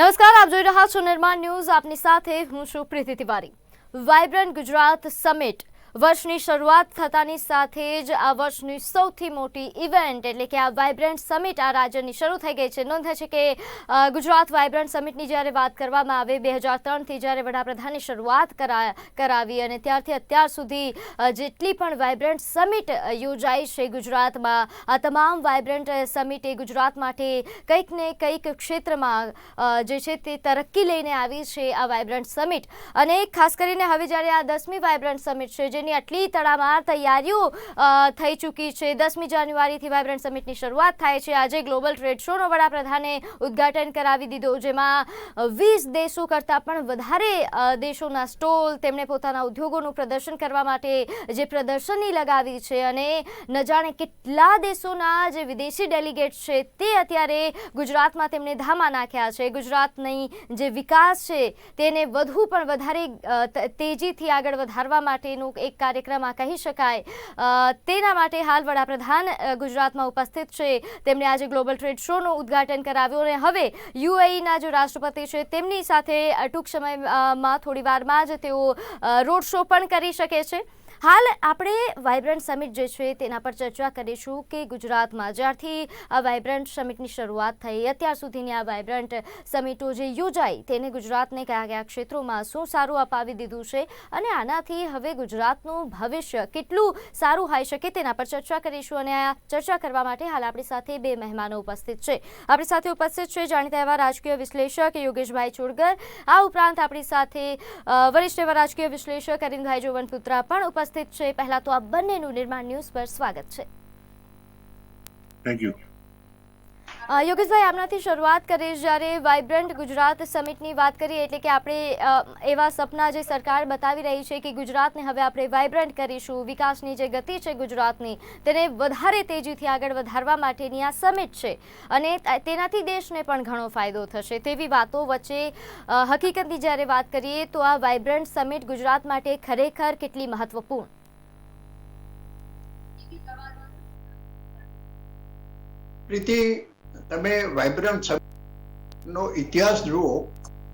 નમસ્કાર, આપ જોઈ રહ્યા છો નિર્માણ ન્યૂઝ. આપની સાથે હું છું પ્રીતિ તિવારી. વાઇબ્રન્ટ ગુજરાત સમિટ વર્ષની શરૂઆત થતાની સાથે જ આ વર્ષની સૌથી મોટી ઇવેન્ટ એટલે કે આ વાઇબ્રન્ટ સમિટ આ રાજ્યની શરૂ થઈ ગઈ છે. નોંધે છે કે ગુજરાત વાઇબ્રન્ટ સમિટની જ્યારે વાત કરવામાં આવે, બે હજાર ત્રણથી જ્યારે વડાપ્રધાનની શરૂઆત કરા, કરાવી અને ત્યારથી અત્યાર સુધી જેટલી પણ વાઇબ્રન્ટ સમિટ યોજાઈ છે ગુજરાતમાં, આ તમામ વાઇબ્રન્ટ સમિટ ગુજરાત માટે કંઈક ને કંઈક ક્ષેત્રમાં જે છે તે તરક્કી લઈને આવી છે આ વાઇબ્રન્ટ સમિટ. અને ખાસ કરીને હવે જ્યારે આ દસમી વાઇબ્રન્ટ સમિટ છે જેની આટલી તડામાર તૈયારીઓ થઈ ચૂકી છે. દસમી જાન્યુઆરીથી વાયબ્રન્ટ સમિટની શરૂઆત થાય છે. આજે ગ્લોબલ ટ્રેડ શોનો વડાપ્રધાને ઉદ્ઘાટન કરાવી દીધો, જેમાં વીસ દેશો કરતાં પણ વધારે દેશોના સ્ટોલ, તેમણે પોતાના ઉદ્યોગોનું પ્રદર્શન કરવા માટે જે પ્રદર્શની લગાવી છે અને ન જાણે કેટલા દેશોના જે વિદેશી ડેલિગેટ છે તે અત્યારે ગુજરાતમાં તેમણે ધામા નાખ્યા છે. ગુજરાતની જે વિકાસ છે તેને વધુ પણ વધારે તેજીથી આગળ વધારવા માટેનું એક કાર્યક્રમ આ કહી શકાય. તેના માટે હાલ વડાપ્રધાન ગુજરાતમાં ઉપસ્થિત છે. તેમણે આજે ગ્લોબલ ટ્રેડ શોનું ઉદ્ઘાટન કરાવ્યું અને હવે યુએઈના જે રાષ્ટ્રપતિ છે, તેમની સાથે ટૂંક સમયમાં થોડી વારમાં જ તેઓ રોડ શો પણ કરી શકે છે. હાલ આપણે વાઇબ્રન્ટ સમિટ જે છે તેના પર ચર્ચા કરીશું કે ગુજરાતમાં જ્યારથી આ વાઇબ્રન્ટ સમિટની શરૂઆત થઈ, અત્યાર સુધીની આ વાઇબ્રન્ટ સમિટો જે યોજાઈ તેને ગુજરાતને કયા કયા ક્ષેત્રોમાં શું સારું અપાવી દીધું છે અને આનાથી હવે ગુજરાતનું ભવિષ્ય કેટલું સારું હોઈ શકે તેના પર ચર્ચા કરીશું અને આ ચર્ચા કરવા માટે હાલ આપણી સાથે બે મહેમાનો ઉપસ્થિત છે. આપણી સાથે ઉપસ્થિત છે જાણીતા એવા રાજકીય વિશ્લેષક યોગેશભાઈ ચોડગર. આ ઉપરાંત આપણી સાથે વરિષ્ઠ એવા રાજકીય વિશ્લેષક અરિંદભાઈ જોવનપુત્રા પણ ઉપસ્થિત છે. પહેલા તો આ બંનેનું નિર્માણ ન્યૂઝ પર સ્વાગત છે. થેન્ક યુ યોગેશભાઈ આપનાથી શરૂઆત કરીએ. જ્યારે વાઇબ્રન્ટ ગુજરાત સમિટની વાત કરીએ, એટલે કે આપણે એવા સપના જે સરકાર બતાવી રહી છે કે ગુજરાતને હવે આપણે વાઇબ્રન્ટ કરીશું, વિકાસની જે ગતિ છે ગુજરાતની, તેને વધારે તેજીથી આગળ વધારવા માટેની આ સમિટ છે. અને તેનાથી દેશને પણ ઘણો ફાયદો થશે. તેવી વાતો વચ્ચે હકીકતની જ્યારે વાત કરીએ, તો આ વાઇબ્રન્ટ સમિટ ગુજરાત માટે ખરેખર કેટલી મહત્વપૂર્ણ? પ્રીતિ તમે વાઇબ્રન્ટ નો ઇતિહાસ જુઓ,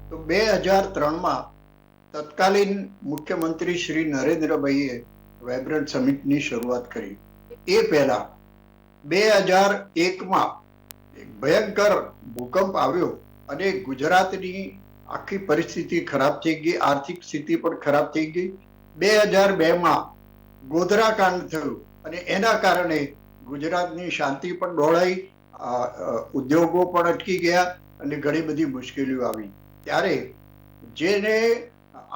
તો બે હજાર ત્રણમાં તત્કાલીન મુખ્યમંત્રી શ્રી નરેન્દ્રભાઈએ વાઇબ્રન્ટ સમિટની શરૂઆત કરી. એ પહેલા બે હજાર એકમાં એક ભયંકર ભૂકંપ આવ્યો અને ગુજરાતની આખી પરિસ્થિતિ ખરાબ થઈ ગઈ, આર્થિક સ્થિતિ પણ ખરાબ થઈ ગઈ. બે હજાર બેમાં ગોધરા કાંડ થયું અને એના કારણે ગુજરાતની શાંતિ પણ ડોળાઈ ઉદ્યોગો પણ અટકી ગયા અને ઘણી બધી મુશ્કેલીઓ આવી. ત્યારે જેને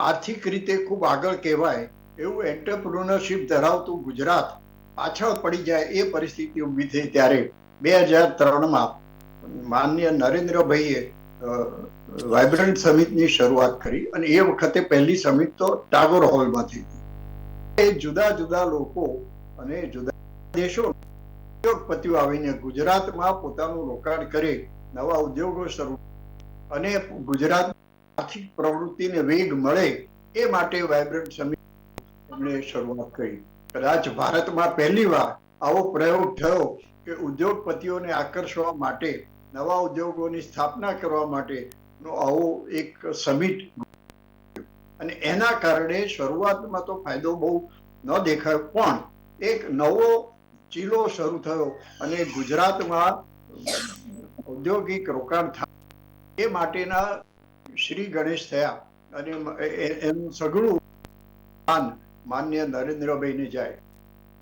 આર્થિક રીતે ખૂબ આગળ કહેવાય એવું એન્ટરપ્રુનરશિપ ધરાવતું ગુજરાત પાછળ પડી જાય એ પરિસ્થિતિ ઊભી થઈ ત્યારે બે હજાર ત્રણમાં માન્ય નરેન્દ્રભાઈએ વાઇબ્રન્ટ સમિટની શરૂઆત કરી અને એ વખતે પહેલી સમિટ તો ટાગોર હોલમાં થઈ હતી એ જુદા જુદા લોકો અને જુદા દેશો ઉદ્યોગપતિઓ આવીને ગુજરાતમાં પોતાનું રોકાણ કરે, નવા ઉદ્યોગો શરૂ અને ગુજરાત આર્થિક પ્રવૃત્તિને વેગ મળે એ માટે વાયબ્રન્ટ સમિતિ શરૂઆત કરી. કદાચ ભારતમાં પહેલીવાર આવો પ્રયોગ થયો કે ઉદ્યોગપતિઓને આકર્ષવા માટે, નવા ઉદ્યોગોની સ્થાપના કરવા માટેનો આવો એક સમિટ અને એના કારણે શરૂઆતમાં તો ફાયદો બહુ ન દેખાયો પણ એક નવો ચીલો શરૂ થયો અને ગુજરાતમાં ઔદ્યોગિક રોકાણ થાય એ માટેના શ્રી ગણેશ થયા. અને એનું સઘળું માન માન્ય નરેન્દ્રભાઈને જાય.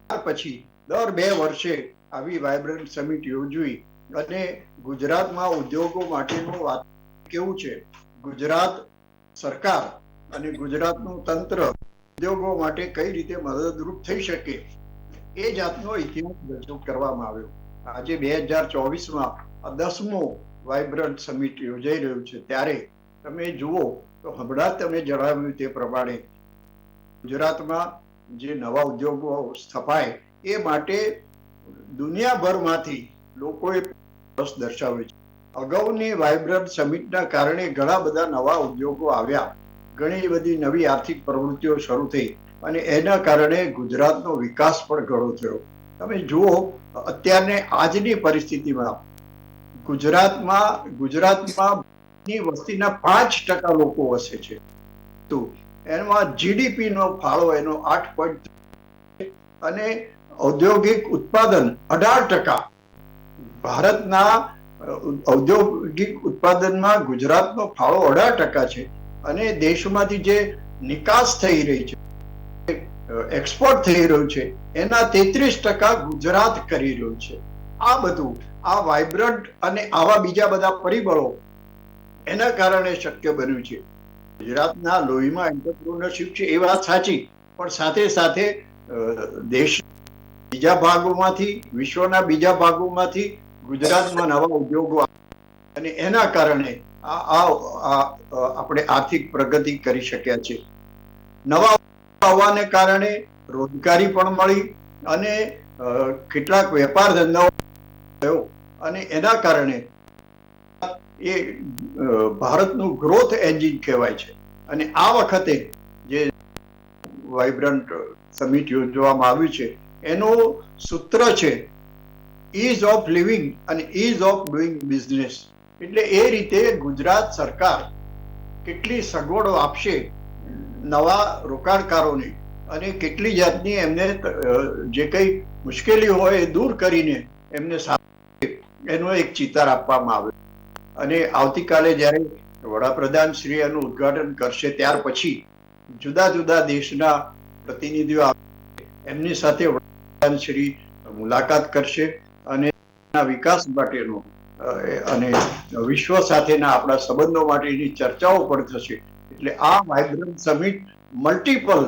ત્યાર પછી દર બે વર્ષે આવી વાયબ્રન્ટ સમિટ યોજવી અને ગુજરાતમાં ઉદ્યોગો માટેનું વાત કેવું છે? ગુજરાત સરકાર અને ગુજરાતનું તંત્ર ઉદ્યોગો માટે કઈ રીતે મદદરૂપ થઈ શકે? એ જાતનો ઇતિહાસ રજૂ કરવામાં આવ્યો. આજે બે હજાર ચોવીસમાં દસમો વાઇબ્રન્ટ સમિટ યોજાઈ રહ્યું છે. ત્યારે તમે જુઓ તો હમણાં તમે જણાવ્યું તે પ્રમાણે ગુજરાતમાં જે નવા ઉદ્યોગો સ્થપાય એ માટે દુનિયાભરમાંથી લોકોએ રસ દર્શાવ્યો છે. અગાઉની વાઇબ્રન્ટ સમિટના કારણે ઘણા બધા નવા ઉદ્યોગો આવ્યા. ઘણી બધી નવી આર્થિક પ્રવૃત્તિઓ શરૂ થઈ. અને એના કારણે ગુજરાતનો વિકાસ પણ ઘણો થયો. તમે જુઓ, અત્યારને આજની પરિસ્થિતિમાં ગુજરાતમાં ગુજરાતમાં વસ્તીના પાંચ ટકા લોકો વસે છે. તો એમાં જીડીપી નો ફાળો એનો આઠ પોઈન્ટ અને ઔદ્યોગિક ઉત્પાદન અઢાર ટકા. ભારતના ઔદ્યોગિક ઉત્પાદનમાં ગુજરાતનો ફાળો અઢાર ટકા છે. અને દેશમાંથી જે નિકાસ થઈ રહી છે એક્સપોર્ટ થઈ રહ્યું છે. એના તેત્રીસ ટકા ગુજરાત કરી રહ્યું છે. આ બધું, આ વાઇબ્રન્ટ અને આવા બીજા બધા પરિબળો એના કારણે શક્ય બન્યું છે. ગુજરાતના લોહીમાં એન્ટરપ્રિન્યોરશિપ છે એ વાત સાચી, પણ સાથે સાથે દેશ બીજા ભાગોમાંથી, વિશ્વના બીજા ભાગોમાંથી ગુજરાતમાં નવા ઉદ્યોગો અને એના કારણે આ આપણે આર્થિક પ્રગતિ કરી શક્યા છે. નવા આવવાને કારણે રોજગારી પણ મળી અને કેટલાક વેપાર ધંધાઓ થયો અને એના કારણે એ ભારતનું ગ્રોથ એન્જિન કહેવાય છે. અને આ વખતે જે વાઇબ્રન્ટ સમિટ યોજવામાં આવ્યું છે, એનું સૂત્ર છે ઇઝ ઓફ લિવિંગ અને ઇઝ ઓફ ડુઈંગ બિઝનેસ એટલે એ રીતે ગુજરાત સરકાર કેટલી સગવડો આપશે નવા રોકાણકારોને અને કેટલી જાતની એમને જે કંઈ મુશ્કેલી હોય એ દૂર કરીને એમને એનો એક ચિતાર આપવામાં આવ્યો અને આવતીકાલે જ્યારે વડાપ્રધાન શ્રી એનું ઉદ્ઘાટન કરશે, ત્યાર પછી જુદા જુદા દેશના પ્રતિનિધિઓ એમની સાથે વડાપ્રધાન શ્રી મુલાકાત કરશે અને વિકાસ માટેનો અને વિશ્વ સાથેના આપણા સંબંધો માટેની ચર્ચાઓ પણ થશે. એટલે આ વાઇબ્રન્ટ સમિટ મલ્ટિપલ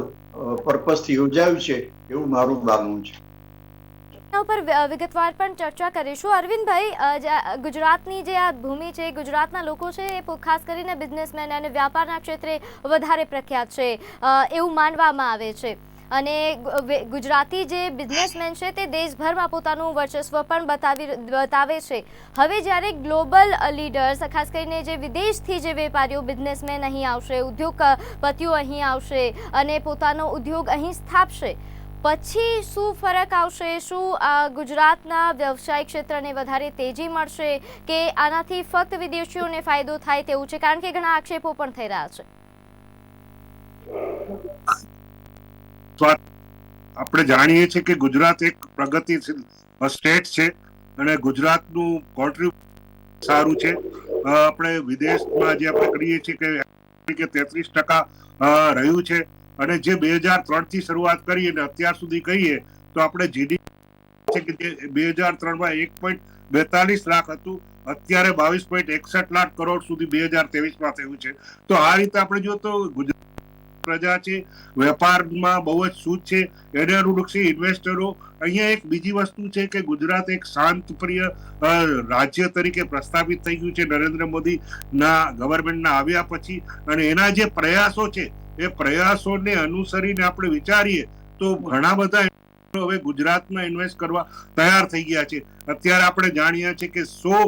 પર્પઝથી યોજાયું છે એવું મારું માનવું છે. એના ઉપર વિગતવાર પણ ચર્ચા કરીશું. અરવિંદભાઈ ગુજરાતની જે આ ભૂમિ છે, ગુજરાતના લોકો છે, એ ખાસ કરીને બિઝનેસમેન અને વ્યાપારના ક્ષેત્રે વધારે પ્રખ્યાત છે. એવું માનવામાં આવે છે. અને ગુજરાતી જે બિઝનેસમેન છે તે દેશભરમાં પોતાનું વર્ચસ્વ પણ બતાવી બતાવે છે. હવે જ્યારે ગ્લોબલ લીડર્સ ખાસ કરીને જે વિદેશથી જે વેપારીઓ બિઝનેસમેન અહીં આવશે, ઉદ્યોગપતિઓ અહીં આવશે અને પોતાનો ઉદ્યોગ અહીં સ્થાપશે, પછી શું ફરક આવશે? શું ગુજરાતના વ્યવસાય ક્ષેત્રને વધારે તેજી મળશે કે આનાથી ફક્ત વિદેશીઓને ફાયદો થાય તેવું છે? કારણ કે ઘણા આક્ષેપો પણ થઈ રહ્યા છે. આપણે જાણીએ છીએ કે ગુજરાત એક પ્રગતિશીલ સ્ટેટ છે અને ગુજરાતનું કોન્ટ્રીબ્યુશન સારું છે. આપણે વિદેશમાં જે આપણે કરીએ છીએ કે તેત્રીસ ટકા રહ્યું છે અને જે બે હજાર ત્રણથી શરૂઆત કરી અને અત્યાર સુધી કહીએ તો આપણે જીડીપી જે બે હજાર ત્રણમાં એક પોઈન્ટ બેતાલીસ લાખ હતું, અત્યારે બાવીસ પોઈન્ટ એકસઠ લાખ કરોડ સુધી બે હજાર ત્રેવીસમાં થયું છે. તો આ રીતે આપણે જો તો ગુજરાત પ્રજા છે, વેપારમાં બહુ જ સૂચ છે. એને અનુલક્ષી ઇન્વેસ્ટરો અહીંયા એક બીજી વસ્તુ છે કે ગુજરાત એક શાંતપ્રિય પ્રિય રાજ્ય તરીકે પ્રસ્થાપિત થઈ ગયું છે. નરેન્દ્ર મોદી ના ગવર્મેન્ટના આવ્યા પછી અને એના જે પ્રયાસો છે, એ પ્રયાસોને અનુસરીને આપણે વિચારીએ તો ઘણા બધા હવે ગુજરાતમાં ઇન્વેસ્ટ કરવા તૈયાર થઈ ગયા છે. અત્યારે આપણે જાણીએ છીએ કે સો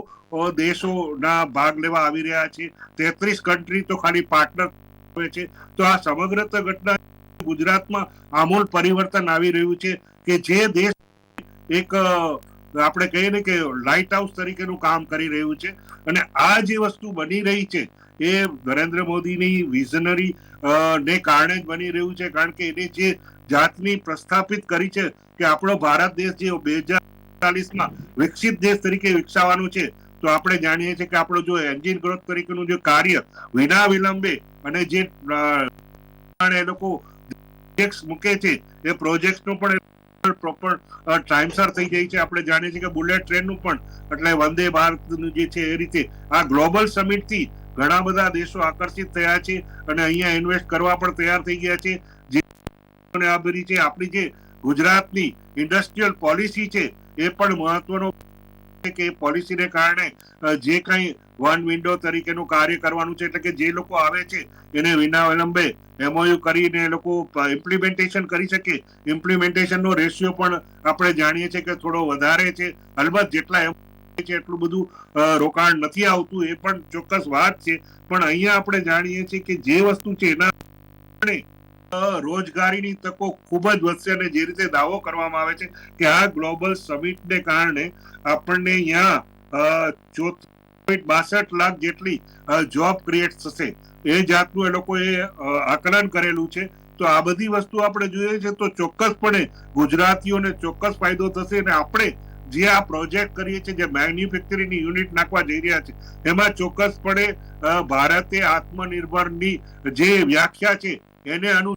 દેશોના ભાગ લેવા આવી રહ્યા છે. તેત્રીસ કન્ટ્રી તો ખાલી પાર્ટનર છે. તો આ સમગ્ર ઘટના ગુજરાતમાં આમૂલ પરિવર્તન આવી રહ્યું છે કે જે દેશ એક આપણે કહીએ ને કે લાઇટ હાઉસ તરીકેનું કામ કરી રહ્યું છે. અને આ જે વસ્તુ બની રહી છે એ નરેન્દ્ર મોદીની વિઝનરી ને કારણે જ બની રહ્યું છે. કારણ કે એને જે જાતની પ્રસ્થાપિત કરી છે કે આપણો ભારત દેશ જે બે હજાર ચાલીસમાં વિકસિત દેશ તરીકે વિકસાવવાનું છે તો આપણે જાણીએ છીએ કે આપણો જો એન્જિન ગ્રોથ તરીકેનું જે કાર્ય વિના વિલંબે અને જે એ લોકો મૂકે છે, એ પ્રોજેક્ટનું પણ પ્રોપર ટાઈમસર થઈ જાય છે. આપણે જાણીએ છીએ કે બુલેટ ટ્રેનનું પણ, એટલે વંદે ભારતનું જે છે એ રીતે આ ગ્લોબલ સમિટથી ઘણા બધા દેશો આકર્ષિત થયા છે અને અહીંયા ઇન્વેસ્ટ કરવા પણ તૈયાર થઈ ગયા છે. જે આપણી જે ગુજરાતની ઇન્ડસ્ટ્રીયલ પોલિસી છે, એ પણ મહત્વનો કે પોલિસીને કારણે જે કંઈ વન વિન્ડો તરીકેનું કાર્ય કરવાનું છે, એટલે કે જે લોકો આવે છે, એને વિના વિલંબે એમઓયુ કરીને લોકો ઇમ્પ્લિમેન્ટેશન કરી શકે. ઇમ્પ્લિમેન્ટેશનનો રેશિયો પણ આપણે જાણીએ છીએ કે થોડો વધારે છે. અલબત્ત જેટલા છે, એટલું બધું રોકાણ નથી આવતું, એ પણ ચોક્કસ વાત છે. પણ અહીંયા આપણે જાણીએ છીએ કે જે વસ્તુ છે, એના રોજગારીની તકો ખૂબ જ વધશે અને જે રીતે દાવો કરવામાં આવે છે કે આ ગ્લોબલ સમિટને કારણે આપણને અહીંયા ચોથ બાસઠ લાખ જેટલી જોબ ક્રિએટ થશે. એ જાતનું એ લોકોએ આકલન કરેલું છે. તો આ બધી વસ્તુ આપણે જોઈએ છે તો ચોક્કસપણે ગુજરાતીઓને ચોક્કસ ફાયદો થશે અને આપણે જે આ પ્રોજેક્ટ કરીએ છીએ, જે મેન્યુફેક્ચરિંગની યુનિટ નાખવા જઈ રહ્યા છે, એમાં ચોક્કસપણે ભારતે આત્મનિર્ભરની જે વ્યાખ્યા છે એને અનુ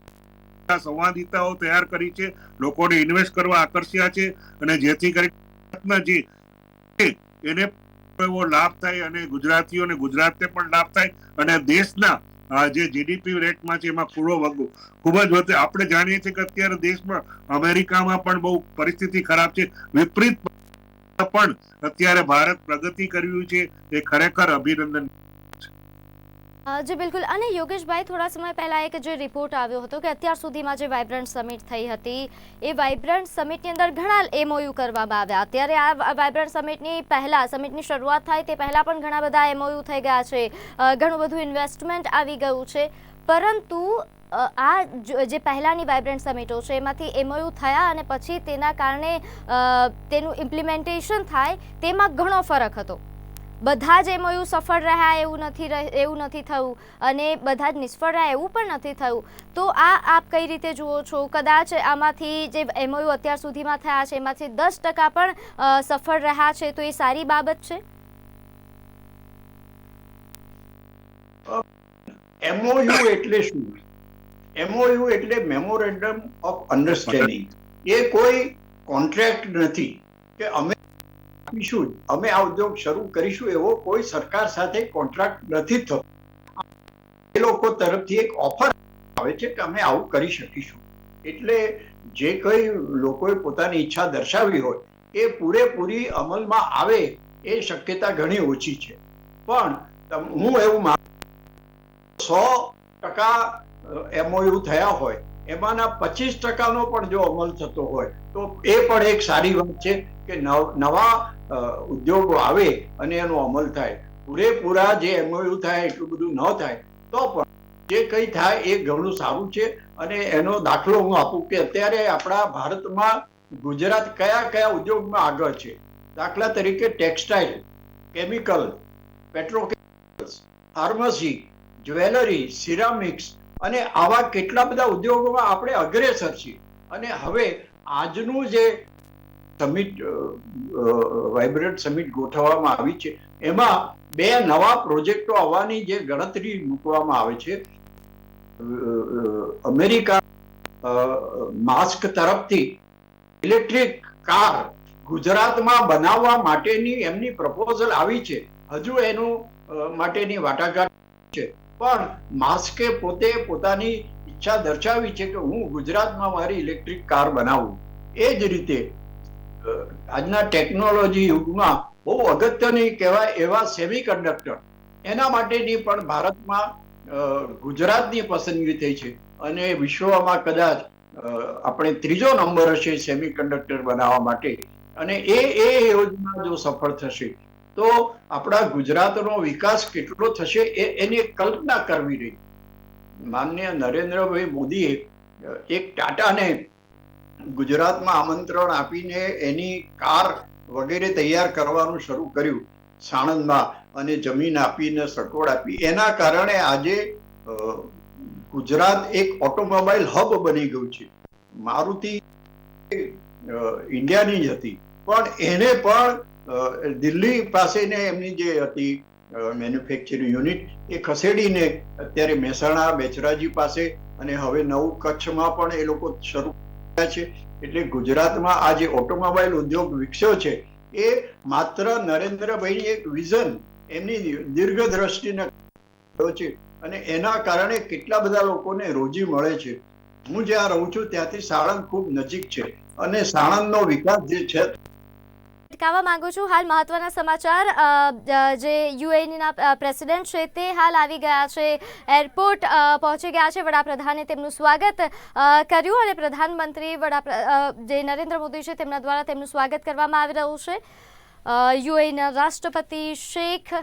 સંવાદિતાઓ તૈયાર કરી છે, લોકોને ઇન્વેસ્ટ કરવા આકર્ષ્યા છે અને જેથી કરીને જે એને એવો લાભ થાય અને ગુજરાતીઓને ગુજરાતને પણ લાભ થાય અને દેશના જે જીડીપી રેટમાં છે એમાં પૂરો વગો ખૂબ જ વધે. આપણે જાણીએ છીએ કે અત્યારે દેશમાં અમેરિકામાં પણ બહુ પરિસ્થિતિ ખરાબ છે. વિપરીત પણ અત્યારે ભારત પ્રગતિ કર્યું છે. એ ખરેખર અભિનંદન. જી, બિલકુલ. અને યોગેશભાઈ, થોડા સમય પહેલા એક જે રિપોર્ટ આવ્યો હતો કે અત્યાર સુધીમાં જે વાઇબ્રન્ટ સમિટ થઈ હતી, એ વાઇબ્રન્ટ સમિટની અંદર ઘણા એમઓયુ કરવામાં આવ્યા. અત્યારે આ વાઇબ્રન્ટ સમિટની પહેલા સમિટની શરૂઆત થાય તે પહેલા પણ ઘણા બધા એમઓયુ થઈ ગયા છે. ઘણું બધું ઇન્વેસ્ટમેન્ટ આવી ગયું છે. પરંતુ આ જે પહેલાંની વાઇબ્રન્ટ સમિટો છે, એમાંથી એમઓયુ થયા અને પછી તેના કારણે તેનું ઇમ્પ્લિમેન્ટેશન થાય, તેમાં ઘણો ફરક હતો. બધા જ એમઓયુ સફળ રહ્યા, એવું નથી એવું નથી થયું અને બધા જ નિષ્ફળ રહ્યા, એવું પણ નથી થયું. તો આ આપ કઈ રીતે જુઓ છો? કદાચ આમાંથી જે એમઓયુ અત્યાર સુધીમાં થયા છે, એમાંથી દસ ટકા પણ સફળ રહ્યા છે, તો એ સારી બાબત છે? એમઓયુ એટલે શું? એમઓયુ એટલે મેમોરેન્ડમ ઓફ અન્ડરસ્ટેન્ડિંગ. એ કોઈ કોન્ટ્રાક્ટ નથી કે અમે આપીશું. અમે આ ઉદ્યોગ શરૂ કરીશું એવો કોઈ સરકાર સાથે કોન્ટ્રાક્ટ નથી થતો. એ લોકો તરફથી એક ઓફર આવે છે કે અમે આવું કરી શકીશું. એટલે જે કઈ લોકોએ પોતાની ઈચ્છા દર્શાવી હોય, એ પૂરેપૂરી અમલમાં આવે એ શક્યતા ઘણી ઓછી છે. પણ હું એવું માનું સો ટકા એમઓયુ થયા હોય એમાંના પચીસ ટકાનો પણ જો અમલ થતો હોય, તો એ પણ એક સારી વાત છે કે નવ- ઉદ્યોગો આવે અને એનો અમલ થાય. પૂરેપૂરા જે એમઓયુ થાય, એટલું બધું ન થાય, તો પણ જે કંઈ થાય એ ઘણું સારું છે. અને એનો દાખલો હું આપું કે અત્યારે આપણા ભારતમાં ગુજરાત કયા કયા ઉદ્યોગમાં આગળ છે? દાખલા તરીકે textile, chemical, petrochemicals, pharmacy, jewellery, ceramics અને આવા કેટલા બધા ઉદ્યોગોમાં આપણે અગ્રેસર છીએ. અને હવે આજનું જે સમિટ વાઇબ્રન્ટ સમિટ ગોઠવવામાં આવી છે, એમાં બે નવા પ્રોજેક્ટો આવવાની જે ગણતરી મૂકવામાં આવે છે અમેરિકા માસ્ક તરફથી ઇલેક્ટ્રિક કાર ગુજરાતમાં બનાવવા માટેની એમની પ્રપોઝલ આવી છે. હજુ એનું માટેની વાટાઘાટ છે. પણ માસ્કે પોતે પોતાની ઈચ્છા દર્શાવી છે કે હું ગુજરાતમાં મારી ઇલેક્ટ્રિક કાર બનાવું. એ જ રીતે આજના ટેકનોલોજી યુગમાં બહુ અગત્યની કહેવાય એવા સેમી કન્ડક્ટર એના માટેની પણ ભારતમાં ગુજરાતની પસંદગી થઈ છે. અને વિશ્વમાં કદાચ આપણે ત્રીજો નંબર હશે સેમી કંડક્ટર બનાવવા માટે. અને એ એ યોજના જો સફળ થશે તો આપણા ગુજરાતનો વિકાસ કેટલો થશે એ એની કલ્પના કરવી રહી. માન્ય નરેન્દ્રભાઈ મોદીએ એક ટાટાને ગુજરાતમાં આમંત્રણ આપીને એની કાર વગેરે તૈયાર કરવાનું શરૂ કર્યું, સાણંદમાં, અને જમીન આપીને સગવડ આપી. એના કારણે આજે ગુજરાત એક ઓટોમોબાઈલ હબ બની ગયું છે. મારુતિ ઇન્ડિયાની જ હતી. પણ એને પણ દિલ્હી પાસેને એમની જે હતી મેન્યુફેક્ચરિંગ યુનિટ એ ખસેડીને અત્યારે મહેસાણા બેચરાજી પાસે અને હવે નવું કચ્છમાં પણ એ લોકો શરૂ કર્યા છે. એટલે ગુજરાતમાં આ જે ઓટોમોબાઈલ ઉદ્યોગ વિકસ્યો છે, એ માત્ર નરેન્દ્રભાઈની એક વિઝન એમની દીર્ઘ દ્રષ્ટિને છે અને એના કારણે કેટલા બધા લોકોને રોજી મળે છે. હું જ્યાં રહું છું ત્યાંથી સાણંદ ખૂબ નજીક છે અને સાણંદનો વિકાસ જે છે અટકાવવા માંગુ છું. હાલ મહત્વના સમાચાર જે યુએઈના પ્રેસિડેન્ટ છે તે હાલ આવી ગયા છે. એરપોર્ટ પહોંચી ગયા છે વડાપ્રધાને તેમનું સ્વાગત કર્યું અને પ્રધાનમંત્રી વડાપ્ર જે નરેન્દ્ર મોદી છે તેમના દ્વારા તેમનું સ્વાગત કરવામાં આવી રહ્યું છે. યુએઈના રાષ્ટ્રપતિ શેખ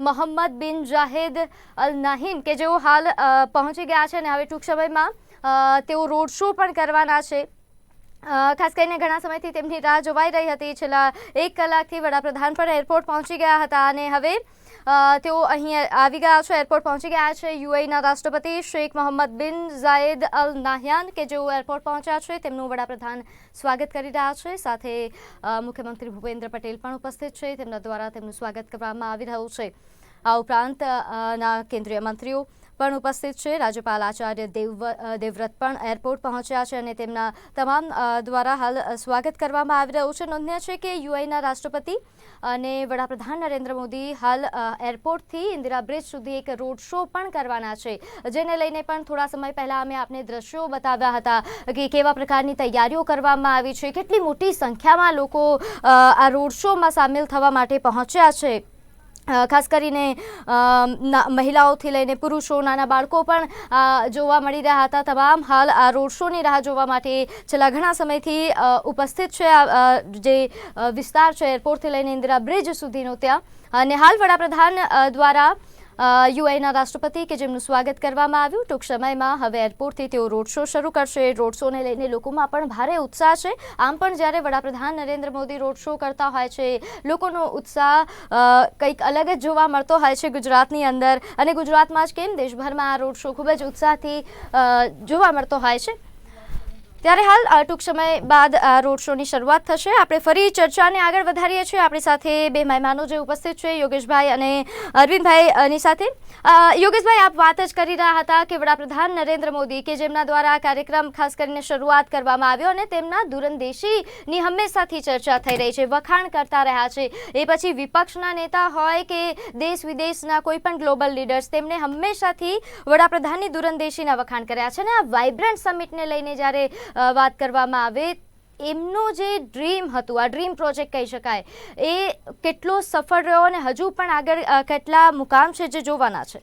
મોહમ્મદ બિન જાહેદ અલ નાહિમ, કે જેઓ હાલ પહોંચી ગયા છે અને હવે ટૂંક સમયમાં તેઓ રોડ શો પણ કરવાના છે. ખાસ કરીને ઘણા સમયથી તેમની રાહ જોવાઈ રહી હતી. છેલ્લા એક કલાકથી વડાપ્રધાન પણ એરપોર્ટ પહોંચી ગયા હતા અને હવે તેઓ અહીં આવી ગયા છે. એરપોર્ટ પહોંચી ગયા છે યુએઈના રાષ્ટ્રપતિ શેખ મોહમ્મદ બિન ઝાયદ અલ નાહયાન, કે જેઓ એરપોર્ટ પહોંચ્યા છે. તેમનું વડાપ્રધાન સ્વાગત કરી રહ્યા છે. સાથે મુખ્યમંત્રી ભૂપેન્દ્ર પટેલ પણ ઉપસ્થિત છે. તેમના દ્વારા તેમનું સ્વાગત કરવામાં આવી રહ્યું છે. આ ઉપરાંત ના કેન્દ્રીય મંત્રીઓ પણ ઉપસ્થિત છે. રાજ્યપાલ આચાર્ય દેવ દેવવ્રત પણ એરપોર્ટ પહોંચ્યા છે અને તેમના તમામ દ્વારા હાલ સ્વાગત કરવામાં આવી રહ્યું છે. નોંધનીય છે કે યુઆઈના રાષ્ટ્રપતિ અને વડાપ્રધાન નરેન્દ્ર મોદી હાલ એરપોર્ટથી ઇન્દિરા બ્રિજ સુધી એક રોડ શો પણ કરવાના છે. જેને લઈને પણ થોડા સમય પહેલાં અમે આપને દ્રશ્યો બતાવ્યા હતા કે કેવા પ્રકારની તૈયારીઓ કરવામાં આવી છે. કેટલી મોટી સંખ્યામાં લોકો આ રોડ શોમાં સામેલ થવા માટે પહોંચ્યા છે. ખાસ કરીને મહિલાઓથી લઈને પુરુષો, નાના બાળકો પણ જોવા મળી રહ્યા હતા. તમામ હાલ આ રોડ શોની રાહ જોવા માટે છેલ્લા ઘણા સમયથી ઉપસ્થિત છે જે વિસ્તાર છે એરપોર્ટથી લઈને ઇન્દિરા બ્રિજ સુધીનો ત્યાં. અને હાલ વડાપ્રધાન દ્વારા યુએના રાષ્ટ્રપતિ કે જેમનું સ્વાગત કરવામાં આવ્યું. ટૂંક સમયમાં હવે એરપોર્ટથી તેઓ રોડ શો શરૂ કરશે. રોડ શોને લઈને લોકોમાં પણ ભારે ઉત્સાહ છે. આમ પણ જ્યારે વડાપ્રધાન નરેન્દ્ર મોદી રોડ શો કરતા હોય છે, લોકોનો ઉત્સાહ કંઈક અલગ જ જોવા મળતો હોય છે ગુજરાતની અંદર. અને ગુજરાતમાં જ કેમ? દેશભરમાં આ રોડ શો ખૂબ જ ઉત્સાહથી જોવા મળતો હોય છે. ત્યારે હાલ ટૂંક સમય બાદ આ રોડ શોની શરૂઆત થશે. આપણે ફરી ચર્ચાને આગળ વધારીએ છીએ. આપણી સાથે બે મહેમાનો જે ઉપસ્થિત છે યોગેશભાઈ અને અરવિંદભાઈ અ, સાથે. યોગેશભાઈ આપ વાત જ કરી રહ્યા હતા કે વડાપ્રધાન નરેન્દ્ર મોદી કે જેમના દ્વારા આ કાર્યક્રમ ખાસ કરીને શરૂઆત કરવામાં આવ્યો અને તેમના દૂરંદેશીની હંમેશાથી ચર્ચા થઈ રહી છે વખાણ કરતા રહ્યા છે. એ પછી વિપક્ષના નેતા હોય કે દેશ વિદેશના કોઈ પણ ગ્લોબલ લીડર્સ તેમણે હંમેશાથી વડાપ્રધાનની દૂરંદેશીના વખાણ કર્યા છે અને આ વાઇબ્રન્ટ સમિટને લઈને જ્યારે વાત કરવામાં આવે, એમનું જે ડ્રીમ હતું, આ ડ્રીમ પ્રોજેક્ટ કહી શકાય, એ કેટલો સફળ રહ્યો અને હજુ પણ આગળ કેટલા મુકામ છે જે જોવાના છે?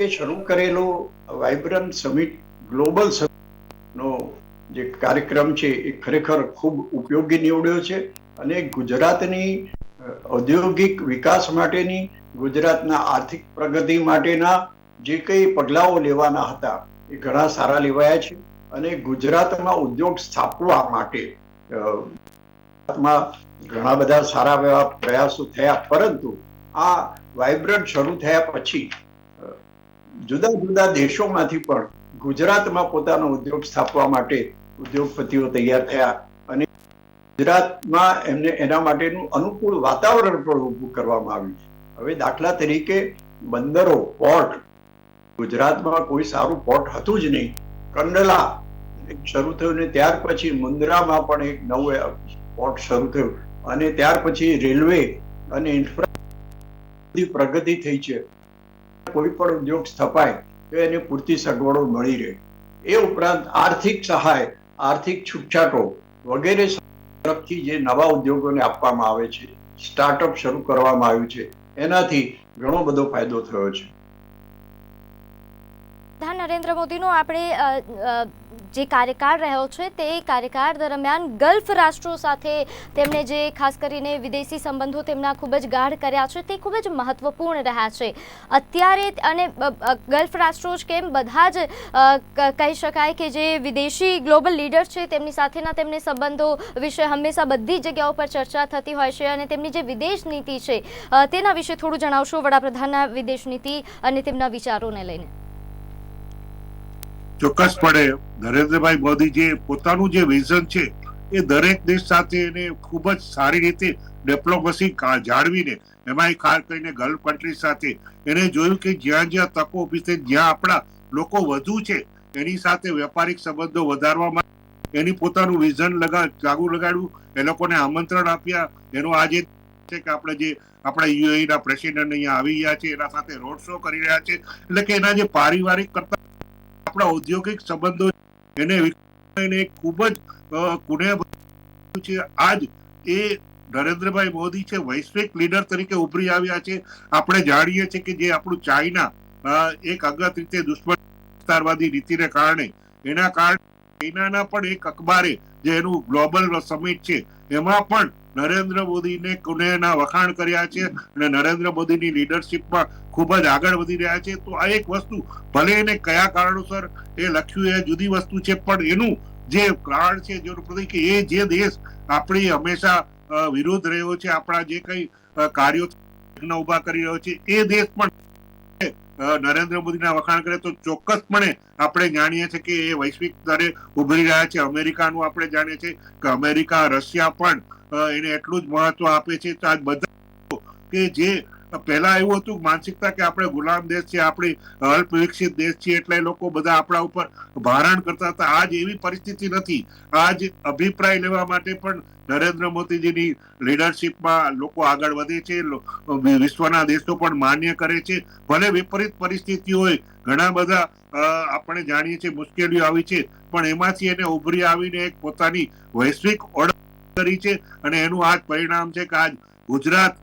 એ શરૂ કરેલો વાઇબ્રન્ટ સમિટ ગ્લોબલ નો જે કાર્યક્રમ છે, એ ખરેખર ખૂબ ઉપયોગી નીવડ્યો છે અને ગુજરાતની ઔદ્યોગિક વિકાસ માટેની, ગુજરાતના આર્થિક પ્રગતિ માટેના જે કંઈ પગલાઓ લેવાના હતા એ ઘણા સારા લેવાયા છે અને ગુજરાતમાં ઉદ્યોગ સ્થાપવા માટે ઘણા બધા સારા એવા પ્રયાસો થયા. પરંતુ આ વાઇબ્રન્ટ શરૂ થયા પછી જુદા જુદા દેશોમાંથી પણ ગુજરાતમાં પોતાનો ઉદ્યોગ સ્થાપવા માટે ઉદ્યોગપતિઓ તૈયાર થયા અને ગુજરાતમાં એમને એના માટેનું અનુકૂળ વાતાવરણ પણ ઊભું કરવામાં આવ્યું હવે દાખલા તરીકે બંદરો, પોર્ટ ગુજરાતમાં કોઈ સારું પોર્ટ હતું જ નહીં. કંડલા શરૂ થયું ને ત્યાર પછી મુન્દ્રામાં પણ એક નવું પોર્ટ શરૂ થયું. અને ત્યાર પછી રેલવે અને ઇન્ફ્રા પ્રગતિ થઈ છે. કોઈ પણ ઉદ્યોગ સ્થપાય તો એને પૂરતી સગવડો મળી રહે. એ ઉપરાંત આર્થિક સહાય, આર્થિક છૂટછાટો વગેરે તરફથી જે નવા ઉદ્યોગોને આપવામાં આવે છે સ્ટાર્ટઅપ શરૂ કરવામાં આવ્યું છે, એનાથી ઘણો બધો ફાયદો થયો છે. નરેન્દ્ર મોદીનો આપણે જે કાર્યકાળ રહ્યો છે તે કાર્યકાળ દરમિયાન ગલ્ફ રાષ્ટ્રો સાથે તેમણે જે ખાસ કરીને વિદેશી સંબંધો તેમના ખૂબ જ ગાઢ કર્યા છે, તે ખૂબ જ મહત્વપૂર્ણ રહ્યા છે. અત્યારે અને ગલ્ફ રાષ્ટ્રો જ કેમ બધા જ કહી શકાય કે જે વિદેશી ગ્લોબલ લીડર છે તેમની સાથેના તેમને સંબંધો વિશે હંમેશા બધી જગ્યાઓ પર ચર્ચા થતી હોય છે અને તેમની જે વિદેશ નીતિ છે તેના વિશે થોડું જણાવશો વડાપ્રધાનના વિદેશ નીતિ અને તેમના વિચારોને લઈને? ચોક્કસપણે નરેન્દ્રભાઈ મોદીજી પોતાનું જે વિઝન છે એ દરેક દેશ સાથે એને ખૂબ જ સારી રીતે ડિપ્લોમસી જાળવીને, એમાં ખાસ કરીને ગલ્ફ કન્ટ્રી સાથે એને જોયું કે જ્યાં જ્યાં તકો ઊભી છે જ્યાં આપણા લોકો વધુ છે, એની સાથે વેપારિક સંબંધો વધારવા માટે એની પોતાનું વિઝન લગા લાગુ લગાડ્યું, એ લોકોને આમંત્રણ આપ્યા, એનો આજે છે કે આપણે જે આપણા યુએઈના પ્રેસિડેન્ટ અહીંયા આવી રહ્યા છે, એના સાથે રોડ શો કરી રહ્યા છે, એટલે કે એના જે પારિવારિક કરતા આપણા ઔદ્યોગિક સંબંધો એને ખૂબ જ કુને છે. આજ એ નરેન્દ્રભાઈ મોદી છે, વૈશ્વિક લીડર તરીકે ઉભરી આવ્યા છે. આપણે જાણીએ છીએ કે જે આપણું ચાઇના એક અગત રીતે દુશ્મન વિસ્તારવાદી નીતિને કારણે, એના કારણે ચાઇનાના પણ એક અખબારે જે એનું ગ્લોબલ સમિટ છે, એમાં પણ નરેન્દ્ર મોદીને કુનેના વખાણ કર્યા છે અને નરેન્દ્ર મોદીની લીડરશિપમાં ખૂબ જ આગળ વધી રહ્યા છે. તો આ એક વસ્તુ, ભલે એને કયા કારણોસર એ લખ્યું એ જુદી વસ્તુ છે, પણ એનું જે કારણ છે, જેનું પ્રતિક એ જે દેશ આપણી હંમેશા વિરોધ રહ્યો છે, આપણા જે કઈ કાર્યો ઊભા કરી રહ્યો છે, એ દેશ પણ નરેન્દ્ર મોદીના વખાણ કરે તો ચોક્કસપણે આપણે જાણીએ છીએ કે એ વૈશ્વિક સ્તરે ઉભરી રહ્યા છે. અમેરિકાનું આપણે જાણીએ છીએ કે અમેરિકા, રશિયા પણ એને એટલું જ મહત્વ આપે છે તો આજ બધા કે જે પહેલા એવું હતું માનસિકતા કે આપણે ગુલામ દેશ છે આપણે અલ્પ વિકસિત દેશ છે એટલે લોકો બધા આપણા ઉપર ભારણ કરતા હતા. આજ એવી પરિસ્થિતિ નથી. આજ અભિપ્રાય લેવા માટે પણ નરેન્દ્ર મોદીજીની લીડરશિપમાં લોકો આગળ વધે છે વિશ્વના દેશો પણ માન્ય કરે છે. ભલે વિપરીત પરિસ્થિતિ હોય, ઘણા બધા આપણે જાણીએ છીએ મુશ્કેલીઓ આવી છે, પણ એમાંથી એને ઉભરી આવીને એક પોતાની વૈશ્વિક ઓળખ કરી છે અને એનું આજ પરિણામ છે કે આજ ગુજરાત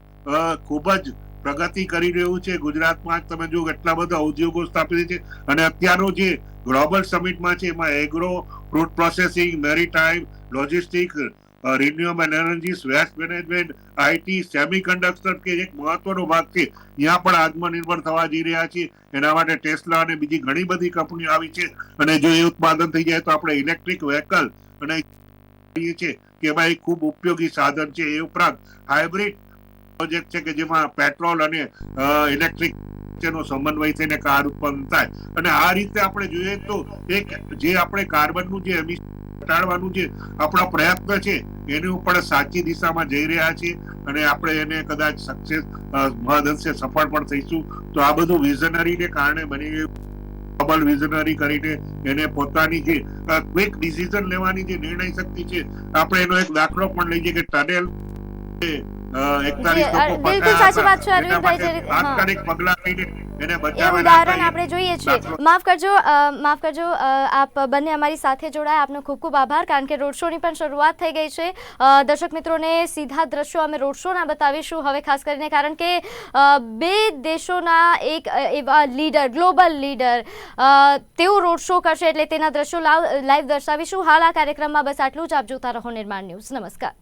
ખૂબ જ પ્રગતિ કરી રહ્યું છે. ગુજરાતમાં તમે જો એટલા બધા ઉદ્યોગો સ્થાપિત છે અને અત્યારનો જે ગ્લોબલ સમિટમાં છે એમાં agro fruit processing maritime logistic renewable energy waste management IT semiconductor કે એક મહત્વનો ભાગ છે, ત્યાં પણ આત્મનિર્ભર થવા જઈ રહ્યા છે એના માટે ટેસ્લા અને બીજી ઘણી બધી કંપનીઓ આવી છે અને જો એ ઉત્પાદન થઈ જાય તો આપણે ઇલેક્ટ્રિક વ્હીકલ અને છીએ કે ભાઈ ખૂબ ઉપયોગી સાધન છે. એ ઉપરાંત હાઇબ્રિડ પ્રોજેક્ટ છે કે જેમાં પેટ્રોલ અને ઇલેક્ટ્રિક વચ્ચેનો સમન્વય થઈને કાર ઉત્પન્ન થાય. અને આ રીતે આપણે જોઈએ તો એક જે આપણે કાર્બનનું જે એમિશન ઘટાડવાનું જે આપણો પ્રયત્ન છે, એને ઉપર સાચી દિશામાં જઈ રહ્યા છીએ અને આપણે એને કદાચ સક્સેસ મહદઅંશે સફળ પણ થઈશું. તો આ બધું વિઝનરીને કારણે બની ગયું. ડબલ વિઝનરી કરીને એને પોતાની જે ક્વિક ડિસિઝન લેવાની જે નિર્ણય શક્તિ છે, આપણે એનો એક દાખલો પણ લઈ જઈએ કે ટનેલ બિલકુલ સાચી વાત છે, અરવિંદભાઈ, પગલાં એને ઉદાહરણ આપણે જોઈએ છીએ. માફ કરજો માફ કરજો આપ બંને અમારી સાથે જોડાયા. આપનો ખૂબ ખૂબ આભાર કારણ કે રોડ શોની પણ શરૂઆત થઈ ગઈ છે. દર્શક મિત્રોને સીધા દ્રશ્યો અમે રોડ શોના બતાવીશું. હવે ખાસ કરીને કારણ કે બે દેશોના એક એવા લીડર ગ્લોબલ લીડર તેઓ રોડ શો કરશે એટલે તેના દ્રશ્યો લાઈવ દર્શાવીશું. હાલ આ કાર્યક્રમમાં બસ આટલું જ. આપ જોતા રહો નિર્માણ ન્યૂઝ. નમસ્કાર.